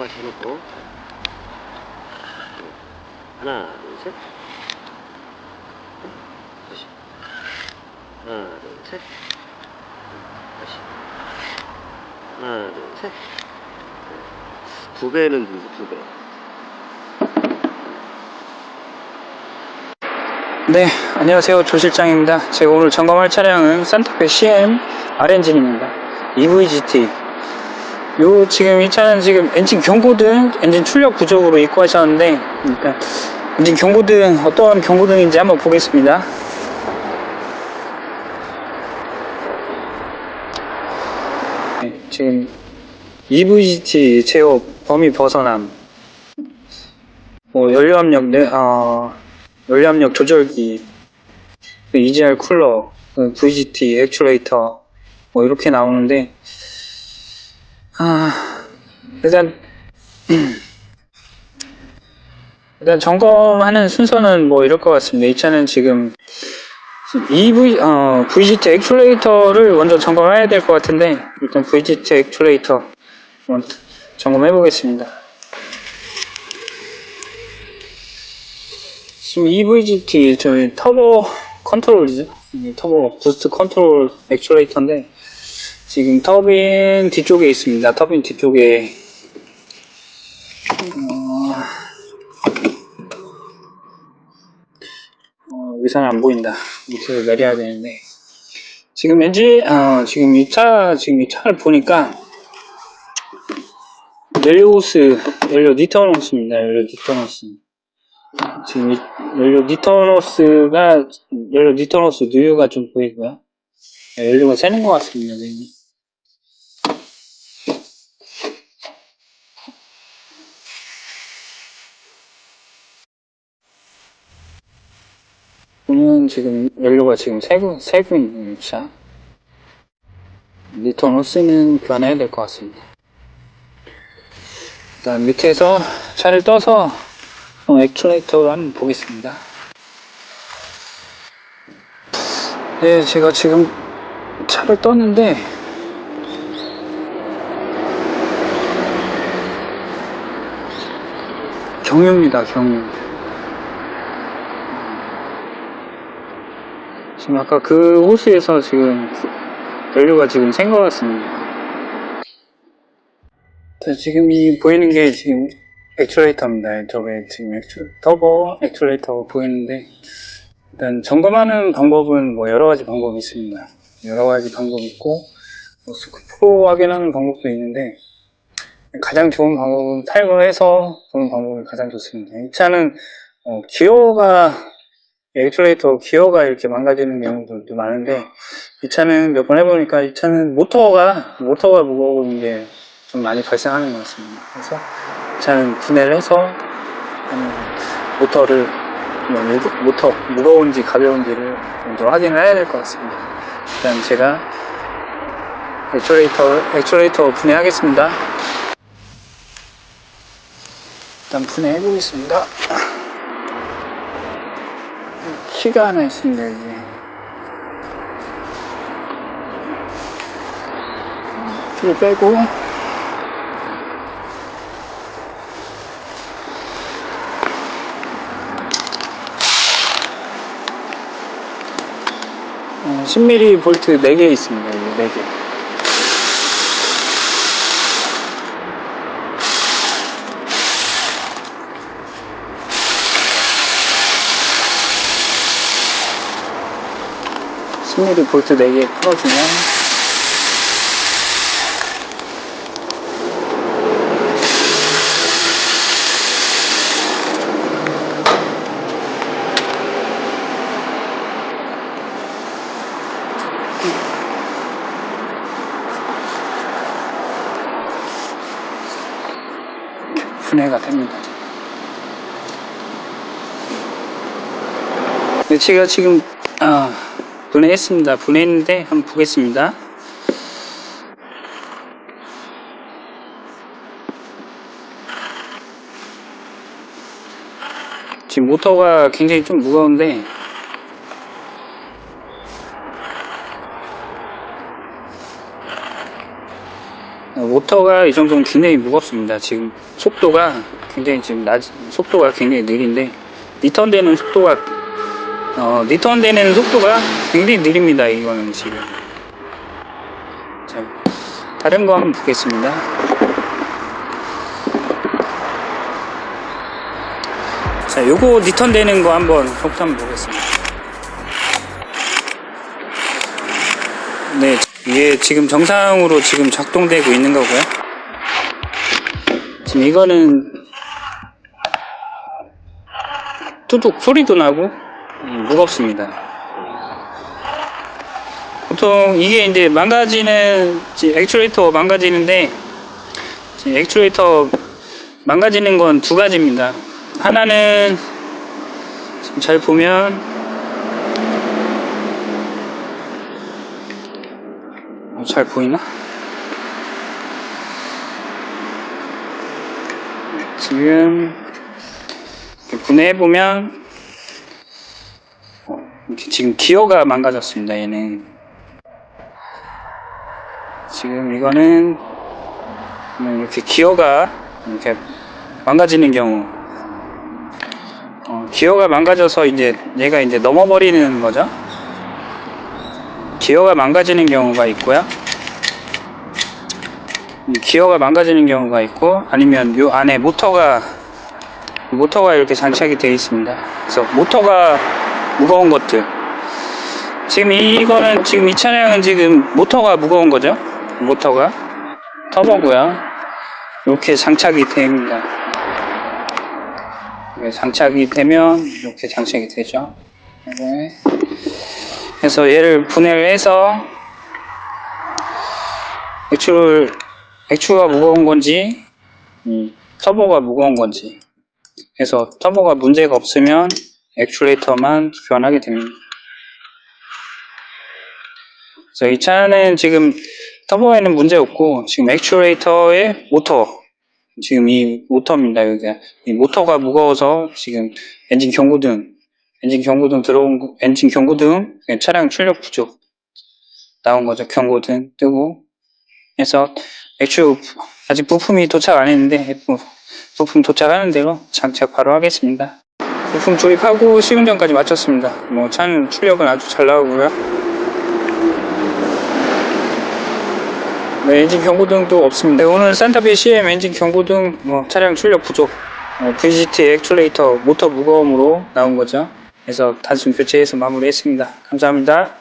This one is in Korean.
똑같이 해놓고 하나 둘셋 다시 하나 둘셋 다시 하나 둘셋 두 배는 들고 두 배. 네, 안녕하세요. 조 실장입니다. 제가 오늘 점검할 차량은 산타페 CM R엔진입니다. EVGT. 요, 지금 이 차는 지금 엔진 경고등, 엔진 출력 부족으로 입고하셨는데, 일단, 엔진 경고등, 어떠한 경고등인지 한번 보겠습니다. 네, 지금 EVGT 제어 범위 벗어남, 뭐, 연료압력, 네, 어, 연료압력 조절기, 그 EGR 쿨러, 그 VGT 액츄레이터, 뭐 이렇게 나오는데, 아, 일단, 일단 점검하는 순서는 뭐 이럴 것 같습니다. 이 차는 지금 EV, 어, VGT 액츄레이터를 먼저 점검해야 될 것 같은데, 일단 VGT 액츄레이터 한번 점검해 보겠습니다. 지금 EVGT 저희 터보 컨트롤이죠. 이 터보 부스트 컨트롤 액츄레이터인데 지금 터빈 뒤쪽에 있습니다. 터빈 뒤쪽에 어, 어, 여기서는 안 보인다. 밑에서 내려야 되는데 지금 왠지 어, 지금 이 차 지금 이 차를 보니까 넬리오스 연료 니터노스입니다. 연료 니터노스. 지금 이 연료 니터노스가 연료 니터노스 누유가 좀 보이고요. 네, 연료가 새는 것 같습니다. 보면 지금 연료가 지금 새고 있는 차. 니터노스는 교환해야 될 것 같습니다. 일단 밑에서 차를 떠서 어, 액츄레이터로 한번 보겠습니다. 네, 제가 지금 차를 떴는데 경유입니다, 경유. 지금 아까 그 호수에서 지금 연료가 지금 샌 것 같습니다. 자, 지금 이 보이는 게 지금 액츄레이터입니다. 저게 지금 액츄, 터보 액츄레이터가 보이는데 일단 점검하는 방법은 뭐 여러 가지 방법이 있습니다. 여러 가지 방법이 있고 뭐 스쿠프로 확인하는 방법도 있는데 가장 좋은 방법은 탈거해서 보는 방법이 가장 좋습니다. 이 차는 어, 기어가 액츄레이터 기어가 이렇게 망가지는 경우들도 많은데 이 차는 몇 번 해보니까 이 차는 모터가 모터가 무거운 게좀 많이 발생하는 것 같습니다. 그래서 이 차는 분해를 해서 음, 모터를 뭐 모터 무거운지 가벼운지를 먼저 확인을 해야 될 것 같습니다. 일단 제가 액츄레이터 액츄레이터 분해하겠습니다. 일단 분해해 보겠습니다. 키가 하나 있습니다 이제. 빼고 어, 10mm 볼트 4개 있습니다. 이게 4개 .1 0 m m 볼트 4개 풀어주면 분해가 됩니다. 네, 제가 지금 아, 분해했습니다. 분해했는데 한번 보겠습니다. 지금 모터가 굉장히 좀 무거운데 모터 모터가 이 정도면 굉장히 무겁습니다. 지금 속도가 굉장히 지금 낮, 속도가 굉장히 느린데 리턴 되는 속도가 어, 리턴 되는 속도가 굉장히 느립니다. 이거는 지금. 자, 다른 거 한번 보겠습니다. 자, 요거 리턴 되는 거 한번 속도 한번 보겠습니다. 네, 이게 지금 정상으로 지금 작동되고 있는 거고요. 지금 이거는 뚜둑 소리도 나고 음, 무겁습니다. 보통 이게 이제 망가지는 이제 액추레이터 망가지는데 이제 액추레이터 망가지는 건 두 가지입니다. 하나는 잘 보면 어, 잘 보이나? 지금 분해해 보면 지금 기어가 망가졌습니다. 얘는 지금 이거는 음, 이렇게 기어가 이렇게 망가지는 경우 어, 기어가 망가져서 이제 얘가 이제 넘어버리는 거죠. 기어가 망가지는 경우가 있고요. 음, 기어가 망가지는 경우가 있고 아니면 요 안에 모터가 모터가 이렇게 장착이 되어 있습니다. 그래서 모터가 무거운 것들 지금 이거는 지금 이 차량은 지금 모터가 무거운 거죠. 모터가 터보고요. 이렇게 장착이 됩니다. 장착이 되면 이렇게 장착이 되죠. 네. 그래서 얘를 분해를 해서 액추를 액추가 무거운 건지 음, 터보가 무거운 건지 그래서 터보가 문제가 없으면 액추레이터만 교환하게 됩니다. 그래서 이 차는 지금 터보에는 문제 없고 지금 액추레이터의 모터 지금 이 모터입니다. 여기가 이 모터가 무거워서 지금 엔진 경고등 엔진 경고등 들어온 거- 엔진 경고등 차량 출력 부족 나온 거죠. 경고등 뜨고 해서 액추 아직 부품이 도착 안 했는데 부- 부품 도착하는 대로 장착 바로 하겠습니다. 부품 조립하고 시운전까지 마쳤습니다. 뭐 차는 출력은 아주 잘 나오고요. 네, 엔진 경고등도 없습니다. 네, 오늘 산타페 CM 엔진 경고등 뭐 차량 출력 부족 어, VGT 액츄레이터 모터 무거움으로 나온 거죠. 그래서 단순 교체해서 마무리했습니다. 감사합니다.